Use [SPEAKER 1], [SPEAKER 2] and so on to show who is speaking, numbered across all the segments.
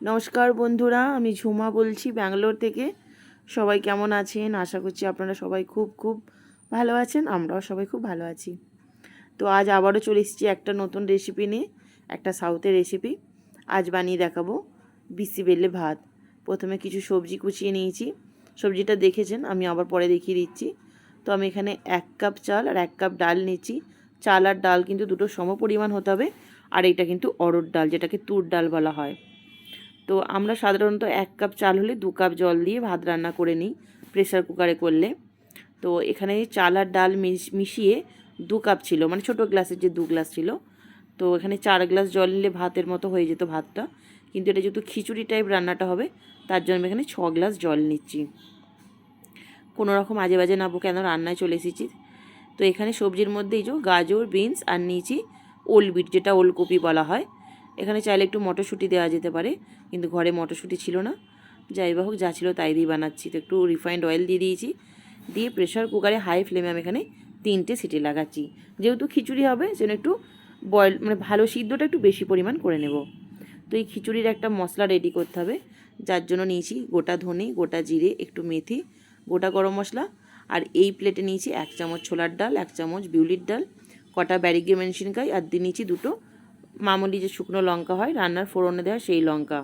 [SPEAKER 1] নমস্কার বন্ধুরা, আমি ঝুমা বলছি ব্যাঙ্গালোর থেকে। সবাই কেমন আছেন? আশা করছি আপনারা সবাই খুব খুব ভালো আছেন, আমরাও সবাই খুব ভালো আছি। তো আজ আবারও চলে এসেছি একটা নতুন রেসিপি নিয়ে, একটা সাউথের রেসিপি আজ বানিয়ে দেখাবো বিসি বেলে ভাত। প্রথমে কিছু সবজি কুচিয়ে নিয়েছি। সবজিটা দেখেছেন? আমি আবার পরে দেখিয়ে দিচ্ছি। তো আমি এখানে এক কাপ চাল আর এক কাপ ডাল নিচ্ছি। চাল আর ডাল কিন্তু দুটো সম পরিমাণ হতে হবে। আর এটা কিন্তু অরড় ডাল, যেটাকে তুর ডাল বলা হয়। তো আমরা সাধারণত এক কাপ চাল হলে দু কাপ জল দিয়ে ভাত রান্না করে নিই প্রেসার কুকারে করলে। তো এখানে চাল আর ডাল মিশ- মিশিয়ে দু কাপ ছিল মানে ছোটো গ্লাসের যে দু গ্লাস ছিল। তো এখানে চার গ্লাস জল নিলে ভাতের মতো হয়ে যেত ভাতটা। কিন্তু এটা যেহেতু খিচুড়ি টাইপ রান্নাটা হবে, তার জন্য এখানে ছ গ্লাস জল নিচ্ছি। কোনো রকম আজে বাজে নাবো কেন রান্নায় চলে এসেছি। তো এখানে সবজির মধ্যে এই যে গাজর বিনস আর নিয়েছি ওলবিট যেটা ওলকপি বলা হয়। এখানে চাইলে একটু মটরশুঁটি দেওয়া যেতে পারে। কিন্তু ঘরে মটরশুঁটি ছিল না। যাই হোক যা ছিল তাই দিয়ে বানাচ্ছি। তো একটু রিফাইন্ড অয়েল দিয়ে দিয়েছি। দিয়ে প্রেশার কুকারে হাই ফ্লেমে আমি এখানে তিনটে সিটি লাগাচ্ছি। যেহেতু খিচুড়ি হবে, সেজন্য একটু বয়েল মানে ভালো সিদ্ধটা একটু বেশি পরিমাণ করে নেব। তো এই খিচুড়ির একটা মশলা রেডি করতে হবে। যার জন্য নিয়েছি গোটা ধনে, গোটা জিরে, একটু মেথি, গোটা গরম মশলা। আর এই প্লেটে নিয়েছি এক চামচ ছোলার ডাল, এক চামচ বিউলির ডাল, কটা ব্যারিগে মেনশিনকাই আর দিয়ে নিয়েছি দুটো মামুলি যে শুকনো লঙ্কা হয়, রান্নার ফোড়নে দেওয়া সেই লঙ্কা।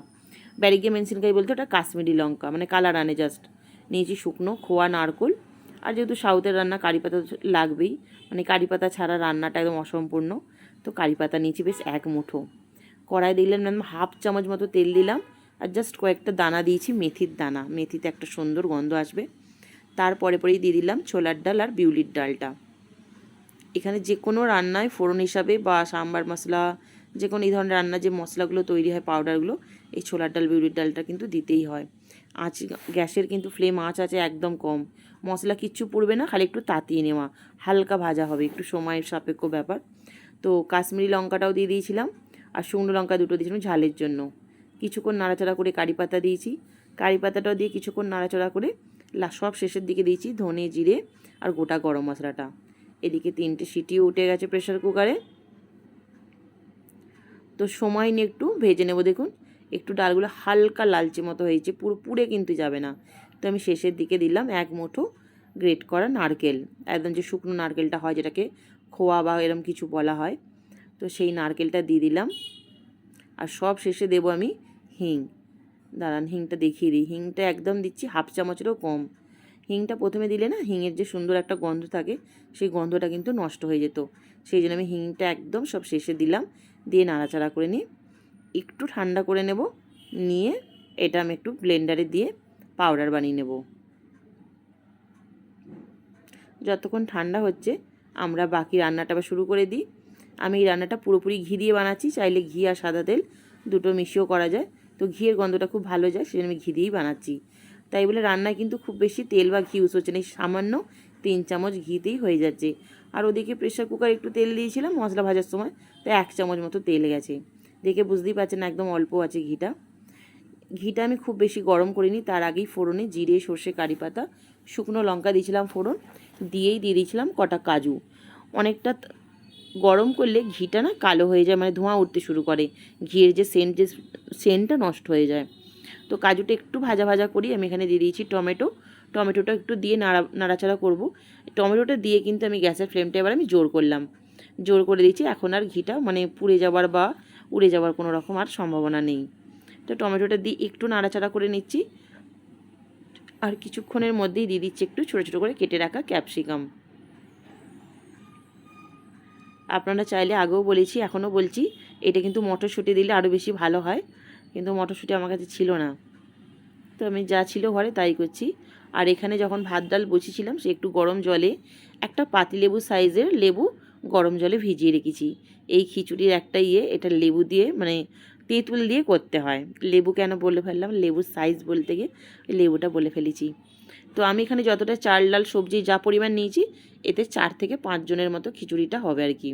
[SPEAKER 1] ব্যারিগে মেনশিনকাই বলতে ওটা কাশ্মীরি লঙ্কা মানে কালার আনে জাস্ট নিয়েছি শুকনো, খোয়া, নারকোল। আর যেহেতু সাউথের রান্না কারি পাতা লাগবেই মানে কারি পাতা ছাড়া রান্নাটা একদম অসম্পূর্ণ। তো কারি পাতা নিয়েছি বেশ এক মুঠো। কড়াই দিলাম ম্যাম হাফ চামচ মতো তেল দিলাম, আর জাস্ট কয়েকটা দানা দিয়েছি, মেথির দানা। মেথিতে একটা সুন্দর গন্ধ আসবে। তারপরে পরেই দিয়ে দিলাম ছোলার ডাল আর বিউলির ডালটা। এখানে যে কোনো রান্নায় ফোড়ন হিসাবে বা সাম্বার মশলা যে কোনো এই ধরনের রান্না যে মশলাগুলো তৈরি হয় পাউডারগুলো এই ছোলার ডাল বিউরির ডালটা কিন্তু দিতেই হয়। আঁচ, গ্যাসের কিন্তু ফ্লেম আঁচ আছে একদম কম। মশলা কিচ্ছু পড়বে না, খালি একটু তাতিয়ে নেওয়া। হালকা ভাজা হবে, একটু সময়ের সাপেক্ষ ব্যাপার। তো কাশ্মীরি লঙ্কাটাও দিয়ে দিয়েছিলাম, আর শুকনো লঙ্কা দুটো দিয়েছিলাম ঝালের জন্য। কিছুক্ষণ নাড়াচাড়া করে কারি পাতা দিয়েছি। কারি পাতাটাও দিয়ে কিছুক্ষণ নাড়াচাড়া করে সব শেষের দিকে দিয়েছি ধনে জিরে আর গোটা গরম মশলাটা। এদিকে তিনটে সিটিও উঠে গেছে প্রেশার কুকারে। তো সময় নিয়ে একটু ভেজে নেব, দেখুন। একটু ডালগুলো হালকা লালচে মতো হয়েছে পুরো পুড়ে কিন্তু যাবে না। তো আমি শেষের দিকে দিলাম এক মুঠো গ্রেট করা নারকেল, একদম যে শুকনো নারকেলটা হয় যেটাকে খোয়া বা এরম কিছু বলা হয়। তো সেই নারকেলটা দিয়ে দিলাম। আর সব শেষে দেবো আমি হিং। দাঁড়ান, হিংটা দেখিয়ে দিই। হিংটা একদম দিচ্ছি হাফ চামচেরও কম। হিংটা প্রথমে দিলে না হিঙের যে সুন্দর একটা গন্ধ থাকে, সেই গন্ধটা কিন্তু নষ্ট হয়ে যেত। সেই জন্য আমি হিংটা একদম সব শেষে দিলাম। দিয়ে নাড়াচাড়া করে নিই। একটু ঠান্ডা করে নেব, নিয়ে এটা আমি একটু ব্লেন্ডারে দিয়ে পাউডার বানিয়ে নেব। যতক্ষণ ঠান্ডা হচ্ছে, আমরা বাকি রান্নাটা আবার শুরু করে দিই। আমি এই রান্নাটা পুরোপুরি ঘি দিয়ে বানাচ্ছি, চাইলে ঘি আর সাদা তেল দুটো মিশিয়েও করা যায়। তো ঘিয়ের গন্ধটা খুব ভালো যায়, সেজন্য আমি ঘি দিয়েই বানাচ্ছি। তাই বলে রান্নায় কিন্তু খুব বেশি তেল বা ঘি ইউজ হচ্ছে না সামান্য তিন চামচ ঘিতেই হয়ে যাচ্ছে। আর ওদিকে প্রেশার কুকার একটু তেল দিয়েছিলাম, মশলা ভাজার সময়, তো এক চামচ মতো তেল গেছে। দেখে বুঝতেই পারছেন একদম অল্প আছে ঘিটা। ঘিটা আমি খুব বেশি গরম করিনি, তার আগেই ফোড়নে জিরে, সর্ষে, কারি পাতা, শুকনো লঙ্কা দিয়েছিলাম ফোড়ন, দিয়েই দিয়ে দিয়েছিলাম কটা কাজু। অনেকটা গরম করলে ঘিটা না কালো হয়ে যায় মানে ধোঁয়া উঠতে শুরু করে। ঘিয়ের যে সেন্ট যে সেন্টটা নষ্ট হয়ে যায়। তো কাজুটা একটু ভাজা ভাজা করি, আমি এখানে দিয়ে দিয়েছি টমেটো টমেটোটা একটু দিয়ে নাড়া, নাড়াচাড়া করব। টমেটোটা দিয়ে কিন্তু আমি গ্যাসের ফ্লেমটা এবার আমি জোর করলাম। জোর করে দিয়েছি, এখন আর ঘিটা মানে পুড়ে যাওয়ার বা উড়ে যাওয়ার কোনো রকম আর সম্ভাবনা নেই। তো টমেটোটা দিয়ে একটু নাড়াচাড়া করে নিচ্ছি। আর কিছুক্ষণের মধ্যেই দিয়ে দিচ্ছি একটু ছোটো ছোটো করে কেটে রাখা ক্যাপসিকাম। আপনারা চাইলে আগেও বলেছি, এখনও বলছি, এটা কিন্তু মটরশুঁটি দিলে আরও বেশি ভালো হয়। কিন্তু মটরশুঁটি আমার কাছে ছিল না। তো আমি যা ছিল ঘরে তাই করছি। আর এখানে যখন ভাত ডাল বসিয়েছিলাম, সে একটু গরম জলে একটা পাতিলেবু সাইজের লেবু গরম জলে ভিজিয়ে রেখেছি। এই খিচুড়ির একটা ইয়ে এটা লেবু দিয়ে মানে তেঁতুল দিয়ে করতে হয়। লেবু কেন বলে ফেললাম? লেবুর সাইজ বলতে গিয়ে লেবুটা বলে ফেলেছি। তো আমি এখানে যতটা চাল ডাল সবজি যা পরিমাণ নিয়েছি, এতে চার থেকে পাঁচজনের মতো খিচুড়িটা হবে আর কি।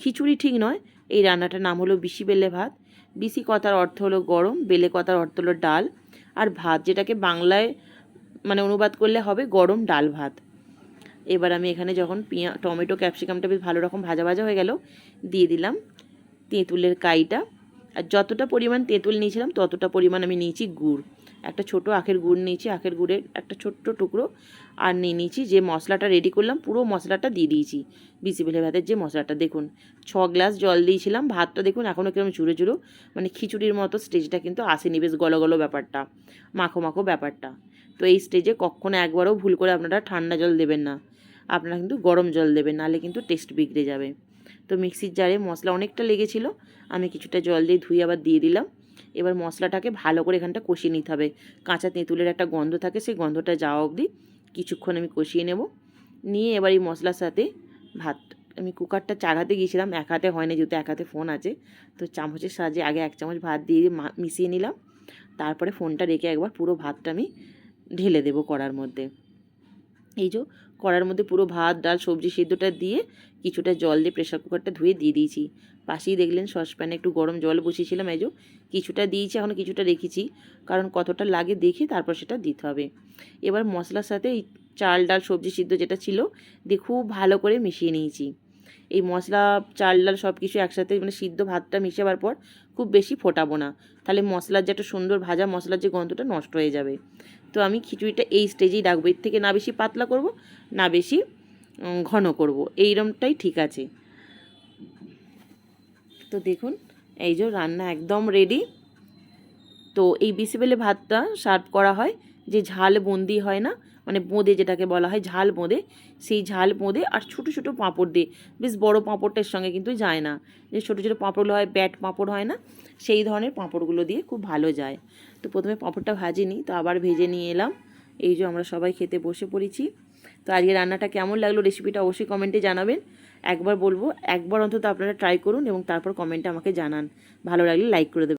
[SPEAKER 1] খিচুড়ি ঠিক নয়, এই রান্নাটার নাম হলো বিশি বেলে ভাত। বিসি কথার অর্থ হলো গরম, বেলে কথার অর্থ হলো ডাল। আর ভাত যেটাকে বাংলায় মানে অনুবাদ করলে হবে গরম ডাল ভাত। এবার আমি এখানে যখন পেঁয়া, টমেটো, ক্যাপসিকামটা বেশ ভালো রকম ভাজা ভাজা হয়ে গেল, দিয়ে দিলাম তেঁতুলের কাইটা। আর যতটা পরিমাণ তেঁতুল নিয়েছিলাম, ততটা পরিমাণ আমি নিয়েছি গুড়। একটা ছোট আখের গুড় নিয়েছি, আখের গুড়ের একটা ছোট্ট টুকরো আর নিয়ে নিয়েছি, যে মশলাটা রেডি করলাম, পুরো মশলাটা দিয়ে দিয়েছি। বিসি বেলে ভাতের যে মশলাটা, দেখুন, ছ গ্লাস জল দিয়েছিলাম, ভাতটা দেখুন এখনও কীরকম চুড়ো চুড়ো মানে খিচুড়ির মতো স্টেজটা কিন্তু আসেনি, বেশ গলো গলো ব্যাপারটা, মাখো মাখো ব্যাপারটা। তো এই স্টেজে কখনো একবারও ভুল করে আপনারা ঠান্ডা জল দেবেন না, আপনারা কিন্তু গরম জল দেবেন, নাহলে কিন্তু টেস্ট বিগড়ে যাবে। তো মিক্সির জারে মশলা অনেকটা লেগেছিলো, আমি কিছুটা জল দিয়ে ধুয়ে আবার দিয়ে দিলাম। এবার মশলাটাকে ভালো করে এখানটা কষিয়ে নিতে হবে। কাঁচা তেঁতুলের একটা গন্ধ থাকে, সেই গন্ধটা যাওয়া অবধি কিছুক্ষণ আমি কষিয়ে নেব। নিয়ে এবার এই মশলার সাথে ভাত, আমি কুকারটা চাগাতে গিয়েছিলাম, এক হাতে হয়নি যেহেতু এক হাতে ফোন আছে, তো চামচের সাহায্যে আগে এক চামচ ভাত দিয়ে মিশিয়ে নিলাম। তারপরে ফোনটা রেখে একবার পুরো ভাতটা আমি ঢেলে দেবো কড়ার মধ্যে। এই যে কড়ার মধ্যে পুরো ভাত, ডাল, সবজি সিদ্ধটা দিয়ে কিছুটা জল দিয়ে প্রেশার কুকারটা ধুয়ে দিয়ে দিয়েছি। পাশেই দেখলেন সসপ্যানে একটু গরম জল বসিয়েছিলাম, এই যে কিছুটা দিয়েছি এখনও কিছুটা রেখেছি। কারণ কতটা লাগে দেখে তারপর সেটা দিতে হবে। এবার মশলার সাথে এই চাল, ডাল, সবজি সিদ্ধ যেটা ছিল দিয়ে খুব ভালো করে মিশিয়ে নিয়েছি। এই মশলা, চাল, ডাল সব কিছু একসাথে মানে সিদ্ধ ভাতটা মিশাবার পর খুব বেশি ফোটাবো না। তাহলে মশলার যে একটা সুন্দর ভাজা মশলার যে গন্ধটা নষ্ট হয়ে যাবে। তো আমি খিচুড়িটা এই স্টেজেই রাখব। এর থেকে না বেশি পাতলা করব, না বেশি ঘন করব। এইরমটাই ঠিক আছে। তো দেখুন, এই যে রান্না একদম রেডি তো এই বিসিবেলে ভাতটা সার্ভ করা হয়। যে ঝাল বন্দি হয় না মানে বোঁদে যেটাকে বলা হয়, ঝাল বোঁদে, সেই ঝাল বোঁদে আর ছোটো ছোটো পাঁপড় দিয়ে। বেশ বড় পাঁপড়টার সঙ্গে কিন্তু যায় না। যে ছোটো ছোটো পাঁপড়গুলো হয়, ব্যাট পাঁপড় হয় না, সেই ধরনের পাঁপড়গুলো দিয়ে খুব ভালো যায়। তো প্রথমে পাঁপড়টা ভাজিনি তো আবার ভেজে নিয়ে এলাম। এই যে আমরা সবাই খেতে বসে পড়েছি। তো আজকে রান্নাটা কেমন লাগল রেসিপিটা অবশ্যই কমেন্টে জানাবেন। একবার বলব, একবার অন্তত আপনারা ট্রাই করুন এবং তারপর কমেন্টে আমাকে জানান। ভালো লাগলে লাইক করে দেবেন।